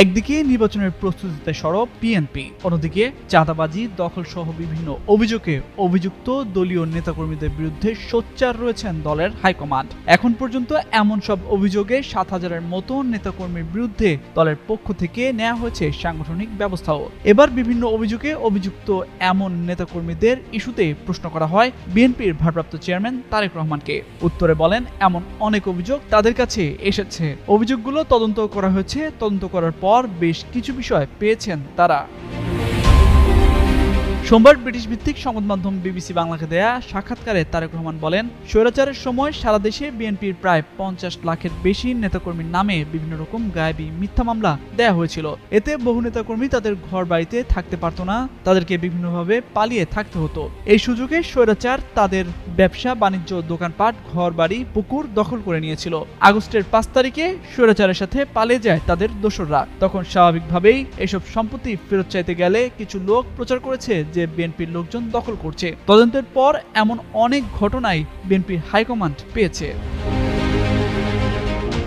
একদিকে নির্বাচনের প্রস্তুতিতে সরব বিএনপি অন্যদিকে চাঁদাবাজি দখল সহ বিভিন্ন অভিযোগে অভিযুক্ত দলীয় নেতাকর্মীদের বিরুদ্ধে সোচ্চার রয়েছেন দলের হাইকমান্ড। এখন পর্যন্ত এমন সব অভিযোগে সাত হাজারের মতো নেতাকর্মীর বিরুদ্ধে দলের পক্ষ থেকে নেওয়া হয়েছে সাংগঠনিক ব্যবস্থাও। এবার বিভিন্ন অভিযোগে অভিযুক্ত এমন নেতাকর্মীদের ইস্যুতে প্রশ্ন করা হয় বিএনপির ভারপ্রাপ্ত চেয়ারম্যান তারেক রহমানকে। উত্তরে বলেন, এমন অনেক অভিযোগ তাদের কাছে এসেছে। অভিযোগগুলো তদন্ত করা হয়েছে। তদন্ত করার পর বেশ কিছু বিষয় পেয়েছেন তারা। সোমবার ব্রিটিশ ভিত্তিক সংবাদ মাধ্যম বিবিসি বাংলাকে দেয়া সাক্ষাৎকারে তারেক রহমান বলেন, স্বৈরাচারের সময় সারা দেশে বিএনপির প্রায় পঞ্চাশ লাখের বেশি নেতাকর্মীর নামে বিভিন্ন রকম গায়েবী মিথ্যা মামলা দেয়া হয়েছিল। এতে বহু নেতাকর্মী তাদের ঘর বাড়িতে থাকতে পারত না, তাদেরকে বিভিন্নভাবে পালিয়ে থাকতে হতো। এই সুযোগে স্বৈরাচার তাদের ব্যবসা, বাণিজ্য, দোকানপাট ঘর বাড়ি পুকুর দখল করে নিয়েছিল। আগস্টের পাঁচ তারিখে স্বৈরাচারের সাথে পালিয়ে যায় তাদের দোসররা। তখন স্বাভাবিকভাবেই এসব সম্পত্তি ফেরত চাইতে গেলে কিছু লোক প্রচার করেছে যে বিএনপির লোকজন দখল করছে। তদন্তের পর এমন অনেক ঘটনাই বিএনপির হাইকমান্ড পেয়েছে।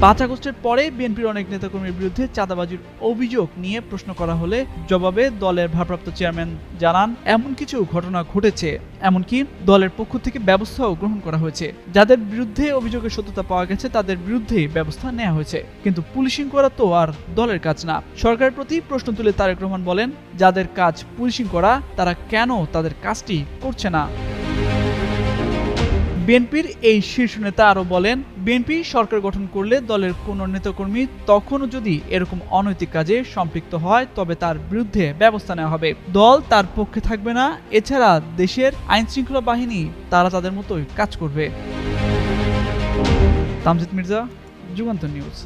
পাঁচ আগস্টের পরে বিএনপির অনেক নেতাকর্মীর বিরুদ্ধে চাঁদাবাজির অভিযোগ নিয়ে প্রশ্ন করা হলে জবাবে দলের ভারপ্রাপ্ত চেয়ারম্যান জানান, এমন কিছু ঘটনা ঘটেছে। এমনকি দলের পক্ষ থেকে ব্যবস্থাও গ্রহণ করা হয়েছে। যাদের বিরুদ্ধে অভিযোগের সত্যতা পাওয়া গেছে, তাদের বিরুদ্ধে ব্যবস্থা নেওয়া হয়েছে। কিন্তু পুলিশিং করা তো আর দলের কাজ না। সরকারের প্রতি প্রশ্ন তুলে তারেক রহমান বলেন, যাদের কাজ পুলিশিং করা, তারা কেন তাদের কাজটি করছে না? বিএনপির এই শীর্ষ নেতা আরও বলেন, বিএনপি সরকার গঠন করলে দলের কোনো নেতাকর্মী তখনও যদি এরকম অনৈতিক কাজে সম্পৃক্ত হয়, তবে তার বিরুদ্ধে ব্যবস্থা নেওয়া হবে। দল তার পক্ষে থাকবে না, এছাড়া দেশের আইন শৃঙ্খলা বাহিনী তারা তাদের মতোই কাজ করবে। তামজিদ মির্জা, যুগান্ত নিউজ।